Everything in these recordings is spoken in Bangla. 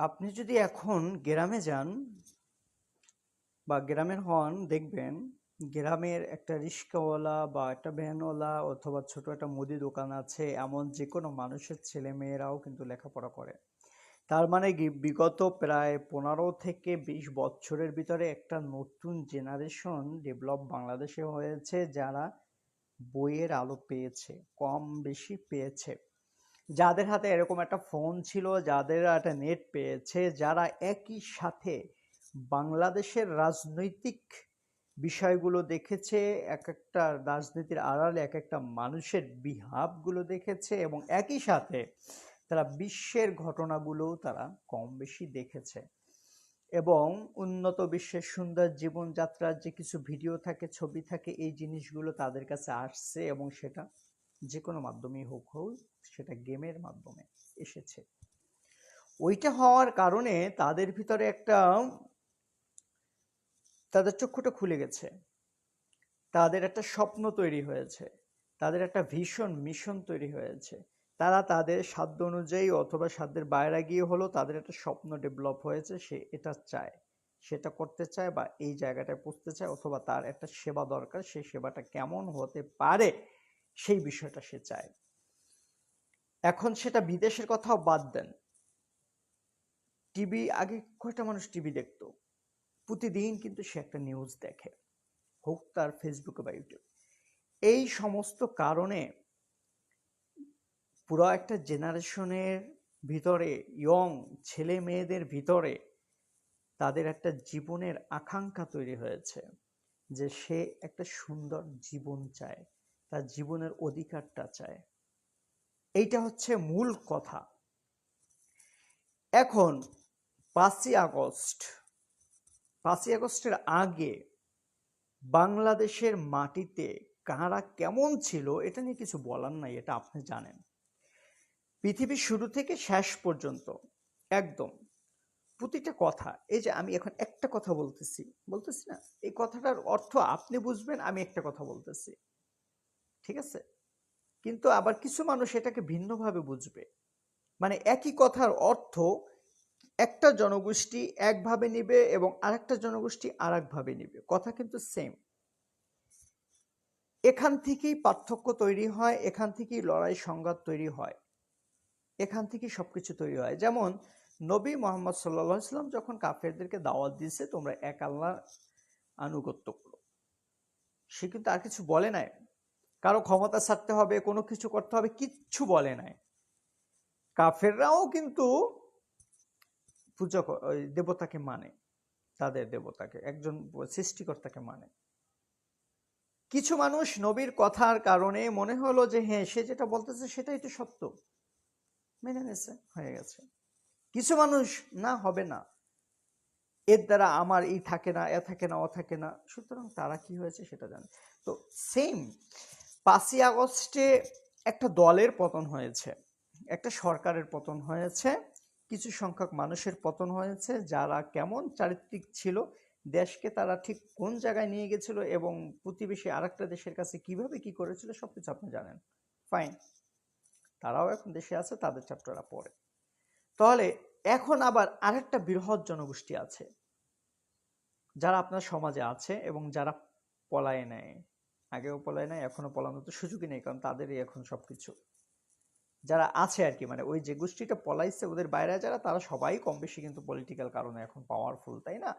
আপনি যদি এখন গ্রামে যান বা গ্রামের হন, দেখবেন গ্রামের একটা রিক্সাওয়ালা বা একটা ভ্যানওয়ালা অথবা ছোট একটা মুদি দোকান আছে, এমন যে কোনো মানুষের ছেলে মেয়েরাও কিন্তু লেখাপড়া করে। তার মানে বিগত প্রায় পনেরো থেকে বিশ বছরের ভিতরে একটা নতুন জেনারেশন ডেভেলপ বাংলাদেশে হয়েছে, যারা বইয়ের আলো পেয়েছে, কম বেশি পেয়েছে। যাদের হাতে এরকম একটা ফোন ছিল, যাদের একটা নেট পেয়েছে, যারা একই সাথে বাংলাদেশের রাজনৈতিক বিষয়গুলো দেখেছে, এক একটা রাজনীতির আড়ালে এক একটা মানুষের বিহাবগুলো দেখেছে এবং একই সাথে তারা বিশ্বের ঘটনাগুলোও তারা কম বেশি দেখেছে। এবং উন্নত বিশ্বের সুন্দর জীবনযাত্রার যে কিছু ভিডিও থাকে, ছবি থাকে, এই জিনিসগুলো তাদের কাছে আসছে এবং সেটা যে কোনো মাধ্যমেই হোক হোক সেটা গেমের মাধ্যমে এসেছে। ওইটা হওয়ার কারণে তাদের ভিতরে একটা, তাদের চক্ষুটা খুলে গেছে। তাদের একটা স্বপ্ন তৈরি হয়েছে। তাদের একটা ভীষণ মিশন তৈরি হয়েছে। তারা তাদের সাধ্য অনুযায়ী অথবা সাধ্যের বাইরে গিয়ে হলো তাদের একটা স্বপ্ন ডেভেলপ হয়েছে, সে এটা চায়। সেটা করতে চায় বা এই জায়গাটায় পৌঁছতে চায় অথবা তার একটা সেবা দরকার সেই সেবাটা কেমন হতে পারে সেই বিষয়টা সে চায়। এখন সেটা বিদেশের কথাও বাদ দেন। টিভি, আগে কয়টা মানুষ টিভি দেখতো? প্রতিদিন কিন্তু সে একটা নিউজ দেখে, হোক তার ফেসবুকে বা ইউটিউব এই সমস্ত কারণে পুরো একটা জেনারেশনের ভিতরে ইয়ং ছেলে মেয়েদের ভিতরে তাদের একটা জীবনের আকাঙ্ক্ষা তৈরি হয়েছে যে সে একটা সুন্দর জীবন চায়, তার জীবনের অধিকারটা চায়। এইটা হচ্ছে মূল কথা। এখন পাঁচই আগস্ট। পাঁচই আগস্টের আগে বাংলাদেশের মাটিতে কারা কেমন ছিল এটা নিয়ে কিছু বলার নাই, এটা আপনি জানেন। পৃথিবীর শুরু থেকে শেষ পর্যন্ত একদম। প্রতিটা কথা, এই যে আমি এখন একটা কথা বলতেছি বলতেছি না, এই কথাটার অর্থ আপনি বুঝবেন, আমি একটা কথা বলতেছি। ঠিক আছে? কিন্তু আবার কিছু মানুষ এটাকে ভিন্নভাবে বুঝবে। মানে একই কথার অর্থ একটা জনগোষ্ঠী একভাবে নিবে এবং আরেকটা জনগোষ্ঠী আর একভাবে নিবে। কথা কিন্তু সেম এখান থেকেই পার্থক্য তৈরি হয়, এখান থেকেই লড়াই সংঘাত তৈরি হয়, এখান থেকেই সবকিছু তৈরি হয়। যেমন নবী মোহাম্মদ সাল্লাহ ইসলাম যখন কাফেরদেরকে দাওয়াত দিয়েছে, তোমরা এক আল্লাহ আনুগত্য করো। সে কিন্তু আর কিছু বলে নাই। কারও ক্ষমতা ছাড়তে হবে, কোনো কিছু করতে হবে, কিচ্ছু বলে নাই। কাফেররাও কিন্তু পূজা দেবতাকে মানে তাদের দেবতাকে, একজন সৃষ্টিকর্তাকে মানে। কিছু মানুষ নবীর কথার কারণে মনে হলো যে হ্যাঁ সে যেটা বলতেছে সেটাই তো সত্য। মেনে নিয়েছে, হয়ে গেছে। কিছু মানুষ, না, হবে না। এর দ্বারা আমার এই থাকে না, এ থাকে না, ও থাকে না। সুতরাং তারা কি হয়েছে সেটা জানে। তো সেম পাঁচই আগস্টে একটা দলের পতন হয়েছে, একটা সরকারের পতন হয়েছে, কিছু সংখ্যক মানুষের পতন হয়েছে, যারা কেমন চারিত্রিক ছিল, দেশকে তারা ঠিক কোন জায়গায় নিয়ে গেছিল এবং প্রতিবেশী আরেকটা দেশের কাছে কীভাবে কি করেছিল সব কিছু আপনি জানেন। ফাইন তারাও এখন দেশে আছে, তাদের চ্যাপ্টাররা পড়ে তাহলে এখন আবার আরেকটা বৃহৎ জনগোষ্ঠী আছে, যারা আপনার সমাজে আছে এবং যারা পলায় নেয় আগেও পলায় নাই, এখনও পলানোর তো সুযোগই নেই, কারণ তাদেরই এখন সব কিছু যারা আছে আর কি মানে ওই যে গোষ্ঠীটা পলাইছে, ওদের বাইরে যারা, তারা সবাই কম বেশি কিন্তু পলিটিক্যাল কারণে এখন পাওয়ারফুল তাই না?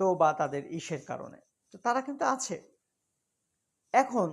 তো বা তাদের ইসের কারণে। তো তারা কিন্তু আছে। এখন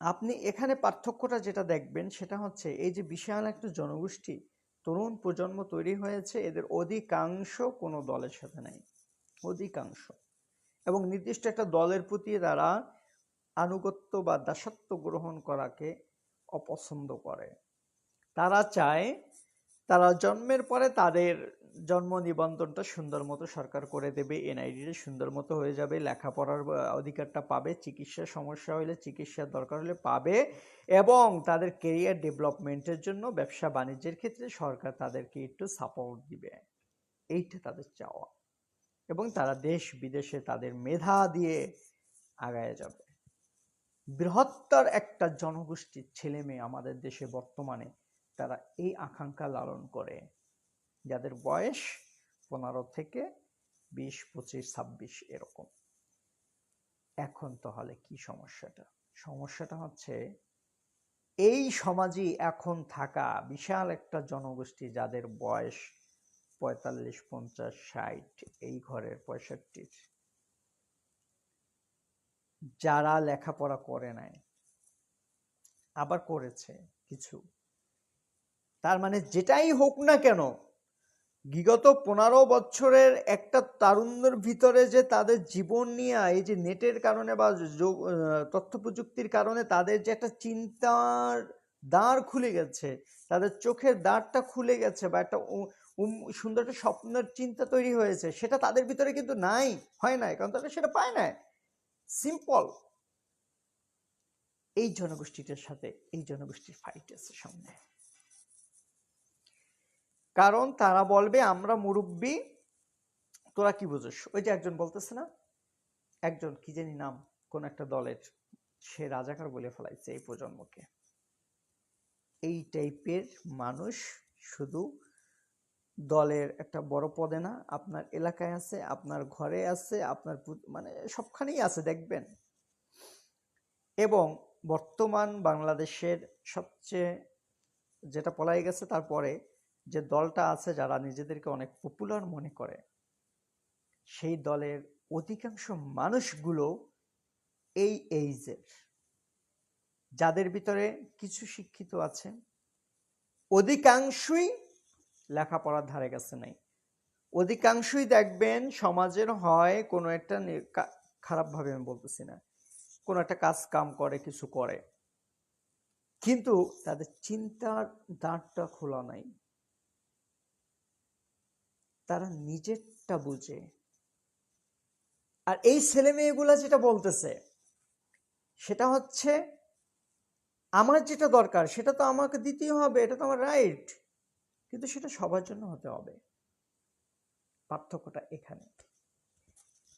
আপনি এখানে পার্থক্যটা যেটা দেখবেন, সেটা হচ্ছে এই যে বিশাল একটা জনগোষ্ঠী, তরুণ প্রজন্ম তৈরি হয়েছে, এদের অধিকাংশ কোনো দলের সাথে নাই। অধিকাংশ। এবং নির্দিষ্ট একটা দলের প্রতি তারা আনুগত্য বা দাসত্ব গ্রহণ করাকে অপছন্দ করে। তারা চায় তারা জন্মের পরে তাদের জন্ম নিবন্ধনটা সুন্দর মতো সরকার করে দেবে, এনআইডিটা সুন্দর মতো হয়ে যাবে, লেখাপড়ার অধিকারটা পাবে চিকিৎসার সমস্যা হলে চিকিৎসার দরকার হলে পাবে এবং তাদের কেরিয়ার ডেভেলপমেন্টের জন্য ব্যবসা বাণিজ্যের ক্ষেত্রে সরকার তাদেরকে একটু সাপোর্ট দিবে। এইটা তাদের চাওয়া। এবং তারা দেশ বিদেশে তাদের মেধা দিয়ে আগায় যাবে। বৃহত্তর একটা জনগোষ্ঠীর ছেলে মেয়ে আমাদের দেশে বর্তমানে তারা এই আকাঙ্ক্ষা লালন করে, যাদের বয়স পনেরো থেকে বিশ, পঁচিশ, ছাব্বিশ এরকম। এখন তাহলে কি সমস্যাটা? সমস্যাটা হচ্ছে এই সমাজই এখন থাকা বিশাল একটা জনগোষ্ঠী যাদের বয়স পঁয়তাল্লিশ, পঞ্চাশ, ষাট এই ঘরের পঁয়ষট্টির। যারা লেখাপড়া করে নাই, আবার করেছে কিছু। তার মানে যেটাই হোক না কেন, বিগত পনেরো বছরের একটা তারুণ্যের ভিতরে যে তাদের জীবন নিয়ে, এই যে নেটের কারণে বা তথ্য প্রযুক্তির কারণে তাদের যে একটা চিন্তার দ্বার খুলে গেছে, তাদের চোখের দ্বারটা খুলে গেছে বা একটা সুন্দর একটা স্বপ্নের চিন্তা তৈরি হয়েছে। সেটা তাদের ভিতরে কিন্তু নাই, হয় নাই, কারণ তারা সেটা পায় না সিম্পল এই জনগোষ্ঠীটার সাথে, এই জনগোষ্ঠীর ফাইট আছে সামনে। কারণ তারা বলবে, আমরা মুরব্বী, তোরা কি বুঝোস? ওই যে একজন বলতেছে না? একজন, কি জানি নাম, কোন একটা দলের, সে রাজাকার বলে ফেলাইছে এই প্রজন্মকে। এই টাইপের মানুষ শুধু দলের একটা বড় পদে না, আপনার এলাকায় আছে, আপনার ঘরে আছে, আপনার মানে সবখানেই আছে, দেখবেন। এবং বর্তমান বাংলাদেশের সবচেয়ে যেটা পলাই গেছে তারপরে যে দলটা আছে যারা নিজেদেরকে অনেক পপুলার মনে করে, সেই দলের অধিকাংশ মানুষগুলো এই এইজের। যাদের ভিতরে কিছু শিক্ষিত আছে, অধিকাংশই লেখাপড়ার ধারে কাছে নাই। অধিকাংশই দেখবেন সমাজের হয় কোনো একটা খারাপভাবে আমি বলতেছি না। কোনো একটা কাজ কাম করে, কিছু করে। কিন্তু তাদের চিন্তার দাঁড়টা খোলা নাই। তারা নিজেরটা বুঝে। আর এই ছেলে মেয়েগুলা যেটা বলতেছে, সেটা হচ্ছে, আমার যেটা দরকার, সেটা তো আমাকে দিতেই হবে, এটা তো আমার রাইট কিন্তু সেটা সবার জন্য হতে হবে। পার্থক্যটা এখানে।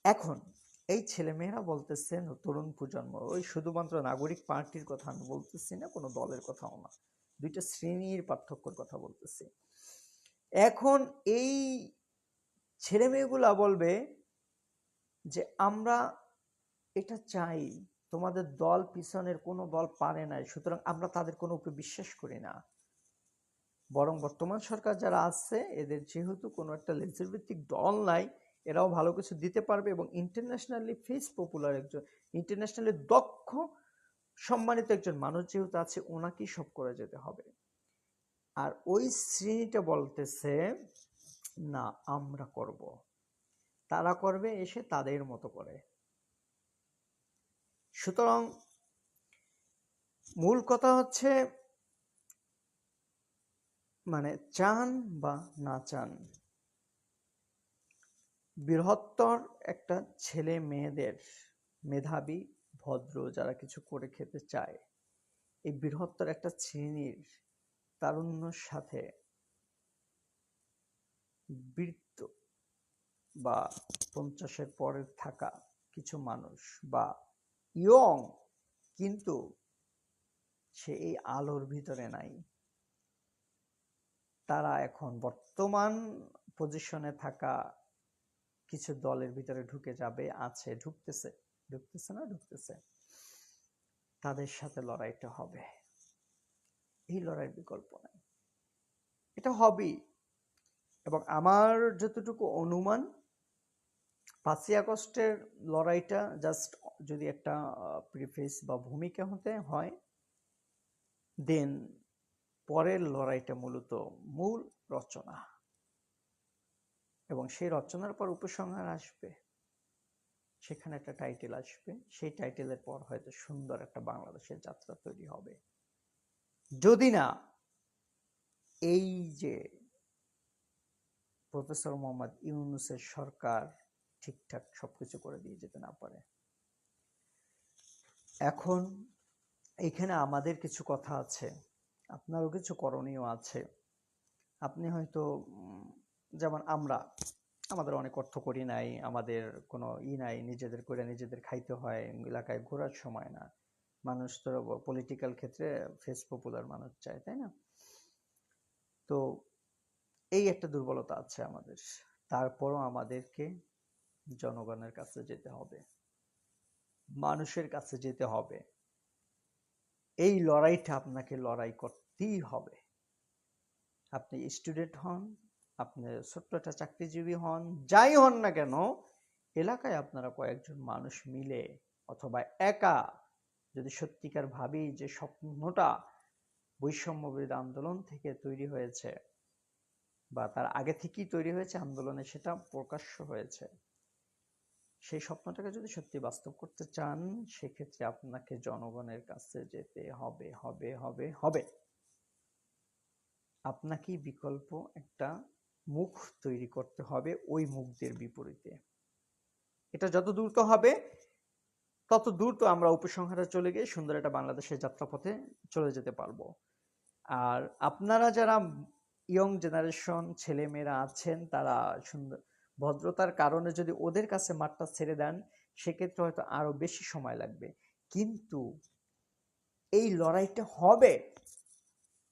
এখন এই ছেলেমেয়েরা বলতেছে, তরুণ প্রজন্ম, ওই শুধুমাত্র নাগরিক পার্টির কথা আমি বলতেছি না, কোনো দলের কথাও না। দুইটা শ্রেণির পার্থক্যর কথা বলতেছি। এখন এই ছেলে মেয়েগুলা বলবে যে, আমরা এটা চাই, তোমাদের দল পিছনের কোনো দল পারে নাই, সুতরাং আমরা তাদের কোনো উপরে বিশ্বাস করি না। বরং বর্তমান সরকার যারা আছে এদের যেহেতু কোনো একটা লেজের ভিত্তিক দল নাই, এরাও ভালো কিছু দিতে পারবে এবং ইন্টারন্যাশনালি ফেস পপুলার একজন ইন্টারন্যাশনালি দক্ষ, সম্মানিত একজন মানুষ যেহেতু আছে, ওনাকেই সব করে যেতে হবে। আর ওই শ্রেণীটা বলতেছে, না, আমরা করব। তারা করবে, এসে তাদের মতো করে। সুতরাং মূল কথা হচ্ছে মানে চান বা না চান। বৃহত্তর একটা ছেলে মেয়েদের মেধাবী, ভদ্র যারা কিছু করে খেতে চায়, এই বৃহত্তর একটা শ্রেণির তারুণ্যর সাথে বৃত্ত বা পঞ্চাশের পরে থাকা কিছু মানুষ বা ইয়ং কিন্তু সে এই আলোর ভিতরে নাই। তারা এখন বর্তমান পজিশনে থাকা কিছু দলের ভিতরে ঢুকে যাবে, আছে, ঢুকতেছে ঢুকতেছে না, ঢুকতেছে। তাদের সাথে লড়াইটা হবে। এই লড়াইয়ের বিকল্প নাই। এটা হবেই। এবং আমার যতটুকু অনুমান, পাঁচই আগস্টের লড়াইটা জাস্ট যদি একটা প্রিফেস বা ভূমিকা হতে হয় দেন পরের লড়াইটা মূলত মূল রচনা। এবং সেই রচনার পর উপসংহার আসবে। সেখানে একটা টাইটেল আসবে। সেই টাইটেলের পর হয়তো সুন্দর একটা বাংলাদেশের যাত্রা তৈরি হবে। যদি না, এই যে প্রফেসর মোহাম্মদ ইউনুসের সরকার ঠিকঠাক সবকিছু করে দিয়ে যেতে না পারে। এখন এখানে আমাদের কিছু কথা আছে। আপনারও কিছু করণীয় আছে। আপনি হয়তো যেমন আমরা, আমাদের অনেক অর্থ করি নাই, আমাদের কোনো ই নাই, নিজেদের করে নিজেদের খাইতে হয়, এলাকায় ঘোরার সময় না। মানুষ তো পলিটিক্যাল ক্ষেত্রে ফেস পপুলার মানুষ চায়, তাই না? তো এই একটা দুর্বলতা আছে আমাদের। তারপরও আমাদেরকে জনগণের কাছে যেতে হবে। মানুষের কাছে যেতে হবে। এই লড়াইটা আপনাকে লড়াই করতেই হবে। আপনি স্টুডেন্ট হন, আপনি ছোট্ট একটা চাকরিজীবী হন, যাই হন না কেন, এলাকায় আপনারা কয়েকজন মানুষ মিলে অথবা একা যদি সত্যিকার ভাবি যে স্বপ্নটা বৈষম্যবিরোধী আন্দোলন থেকে তৈরি হয়েছে বা তার আগে থেকেই তৈরি হয়েছে আন্দোলনে, সেটা প্রকাশ্য হয়েছে। সেই স্বপ্নটাকে যদি সত্যি বাস্তব করতে চান, সেক্ষেত্রে আপনাকে জনগণের কাছে যেতে হবে হবে হবে হবে। আপনাকেই বিকল্প একটা মুখ তৈরি করতে হবে ওই মুখদের বিপরীতে। এটা যত দ্রুত হবে, তত দ্রুত আমরা উপসংহারে চলে গিয়ে সুন্দর একটা বাংলাদেশের যাত্রাপথে চলে যেতে পারব। আর আপনারা যারা ইয়ং জেনারেশন ছেলেমেয়েরা আছেন, তারা সুন্দর ভদ্রতার কারণে যদি ওদের কাছে মাঠটা ছেড়ে দেন, সেক্ষেত্রে হয়তো আরও বেশি সময় লাগবে। কিন্তু এই লড়াইটা হবে।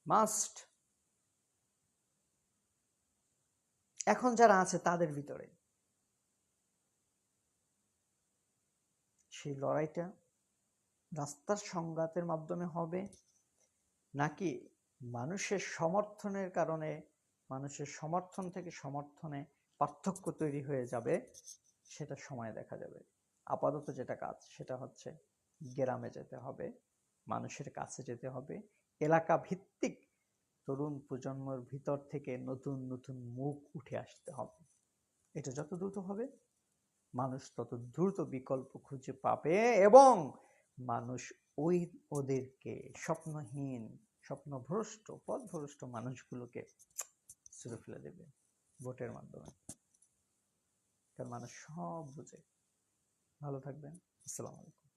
মাস্ট এখন যারা আছে তাদের ভিতরে। সেই লড়াইটা রাস্তার সংঘাতের মাধ্যমে হবে। নাকি মানুষের সমর্থনের কারণে, মানুষের সমর্থন থেকে সমর্থনে পার্থক্য তৈরি হয়ে যাবে, সেটা সময় দেখা যাবে। আপাতত যেটা কাজ, সেটা হচ্ছে গ্রামে যেতে হবে, মানুষের কাছে যেতে হবে। এলাকা ভিত্তিক তরুণ প্রজন্মের ভিতর থেকে নতুন নতুন মুখ উঠে আসতে হবে। এটা যত দ্রুত হবে, মানুষ তত দ্রুত বিকল্প খুঁজে পাবে এবং মানুষ ওই ওদেরকে স্বপ্নহীন, স্বপ্নভ্রষ্ট, পথভ্রষ্ট মানুষগুলোকে ছুড়ে ফেলে দেবে ভোটের মাধ্যমে। কারণ মানুষ সব বুঝে। ভালো থাকবেন। আসসালামু আলাইকুম।